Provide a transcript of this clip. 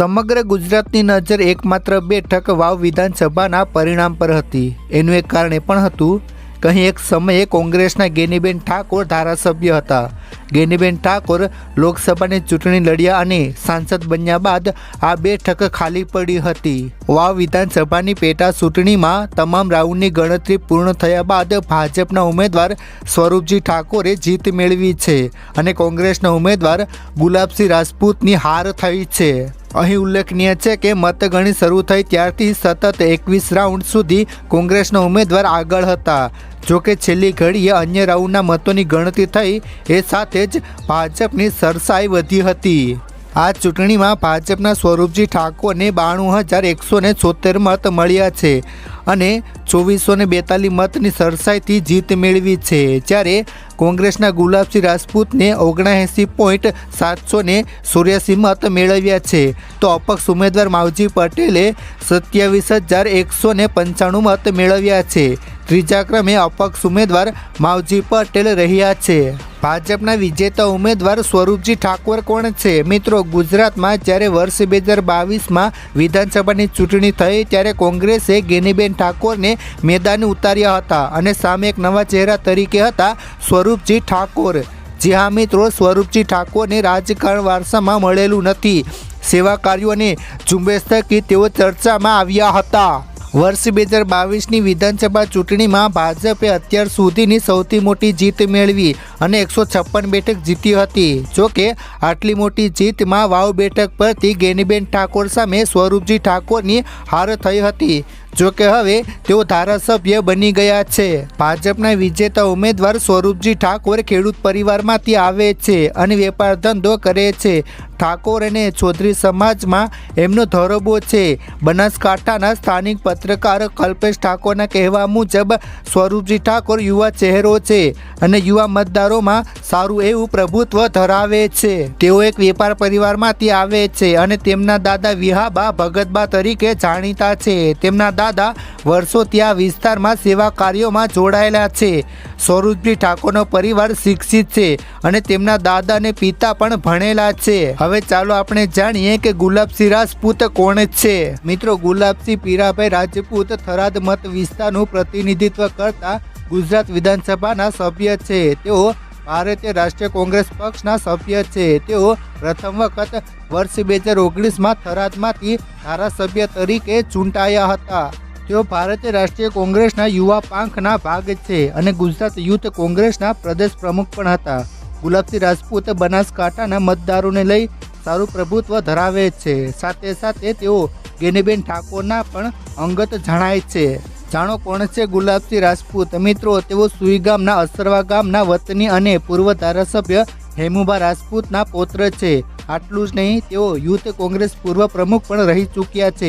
સમગ્ર ગુજરાતની નજર એકમાત્ર બેઠક વાવ વિધાનસભાના પરિણામ પર હતી. એનું એક કારણ એ પણ હતું કે અહીં એક સમયે કોંગ્રેસના ગેનીબેન ઠાકોર ધારાસભ્ય હતા. ગેનીબેન ઠાકોર લોકસભાની ચૂંટણી લડ્યા અને સાંસદ બન્યા બાદ આ બેઠક ખાલી પડી હતી. વાવ વિધાનસભાની પેટા ચૂંટણીમાં તમામ રાઉન્ડની ગણતરી પૂર્ણ થયા બાદ ભાજપના ઉમેદવાર સ્વરૂપજી ઠાકોરે જીત મેળવી છે અને કોંગ્રેસના ઉમેદવાર ગુલાબસિંહ રાજપૂતની હાર થઈ છે. અહીં ઉલ્લેખનીય છે કે મતગણતરી શરૂ થઈ ત્યારથી સતત એકવીસ રાઉન્ડ સુધી કોંગ્રેસના ઉમેદવાર આગળ હતા. જોકે છેલ્લી ઘડીએ અન્ય રાઉન્ડના મતોની ગણતરી થઈ, એ સાથે જ ભાજપની સરસાઈ વધી હતી. આ ચૂંટણીમાં ભાજપના સ્વરૂપજી ઠાકોરને બાણું હજાર એકસો ને છોતેર મત મળ્યા છે અને ચોવીસો ને બેતાલીસ મતની સરસાઈથી જીત મેળવી છે. જ્યારે કોંગ્રેસના ગુલાબસિંહ રાજપૂતને ઓગણએંસી પોઈન્ટ સાતસો ને ચોર્યાસી મત મેળવ્યા છે. તો અપક્ષ ઉમેદવાર માવજી પટેલે સત્યાવીસ હજાર એકસો ને પંચાણું મત મેળવ્યા છે. ત્રીજા ક્રમે અપક્ષ ઉમેદવાર માવજી પટેલ રહ્યા છે. ભાજપના વિજેતા ઉમેદવાર સ્વરૂપજી ઠાકોર કોણ છે? મિત્રો, ગુજરાતમાં જ્યારે વર્ષ બે હજાર બાવીસમાં વિધાનસભાની ચૂંટણી થઈ, ત્યારે કોંગ્રેસે ગેનીબેન ઠાકોરને મેદાને ઉતાર્યા હતા અને સામે એક નવા ચહેરા તરીકે હતા સ્વરૂપજી ઠાકોર. જી હા, મિત્રો, સ્વરૂપજી ઠાકોરને રાજકારણ વારસામાં મળેલું નથી. સેવા કાર્યો અને ઝુંબેશ થકી તેઓ ચર્ચામાં આવ્યા હતા. વર્ષ બે હજાર બાવીસની વિધાનસભા ચૂંટણીમાં ભાજપે અત્યાર સુધીની સૌથી મોટી જીત મેળવી અને એકસો છપ્પન બેઠક જીતી હતી. જોકે, આટલી મોટી જીતમાં વાવ બેઠક પરથી ગેનીબેન ઠાકોર સામે સ્વરૂપજી ઠાકોરની હાર થઈ હતી. જોકે હવે તેઓ ધારાસભ્ય બની ગયા છે. ભાજપના વિજેતા ઉમેદવાર સ્વરૂપજી ઠાકોર ખેડૂત પરિવારમાંથી આવે છે અને વેપાર ધંધો કરે છે. ઠાકોર અને ચૌધરી સમાજમાં એમનો ધરોબો છે. બનાસકાંઠાના સ્થાનિક પત્રકાર કલ્પેશ ઠાકોરના કહેવા મુજબ સ્વરૂપજી ઠાકોર યુવા ચહેરો છે અને યુવા મતદારોમાં સારું એવું પ્રભુત્વ ધરાવે છે. તેઓ એક વેપાર પરિવારમાંથી આવે છે અને તેમના દાદા વિહાબા ભગતબા તરીકે જાણીતા છે. તેમના દાદા વર્ષો ત્યાં વિસ્તારમાં સેવા કાર્યોમાં જોડાયેલા છે. સ્વરૂપજી ઠાકોરનો પરિવાર શિક્ષિત છે અને તેમના દાદા અને પિતા પણ ભણેલા છે. હવે ચાલો આપણે જાણીએ કે ગુલાબસિંહ રાજપૂત કોણ છે? મિત્રો, ગુલાબસિંહ પીરાભાઈ રાજપૂત થરાદ મત વિસ્તારનું પ્રતિનિધિત્વ કરતા ગુજરાત વિધાનસભાના સભ્ય છે. તેઓ ભારતીય રાષ્ટ્રીય કોંગ્રેસ પક્ષના સભ્ય છે. તેઓ પ્રથમ વખત વર્ષ બે હજાર ઓગણીસમાં થરાદમાંથી ધારાસભ્ય તરીકે ચૂંટાયા હતા. તેઓ ભારતીય રાષ્ટ્રીય કોંગ્રેસના યુવા પાંખના ભાગ છે અને ગુજરાત યુથ કોંગ્રેસના પ્રદેશ પ્રમુખ પણ હતા. ગુલાબસિંહ રાજપૂત બનાસકાંઠાના મતદારોને લઈ સારું પ્રભુત્વ ધરાવે છે. સાથે સાથે તેઓ ગેનીબેન ઠાકોરના પણ અંગત જણાય છે. જાણો કોણ છે ગુલાબસિંહ રાજપૂત? મિત્રો, તેઓ સુઈ ગામના અસરવા ગામના વતની અને પૂર્વ ધારાસભ્ય હેમુભા રાજપૂતના પૌત્ર છે. આટલું જ નહીં, તેઓ યુથ કોંગ્રેસ પૂર્વ પ્રમુખ પણ રહી ચૂક્યા છે.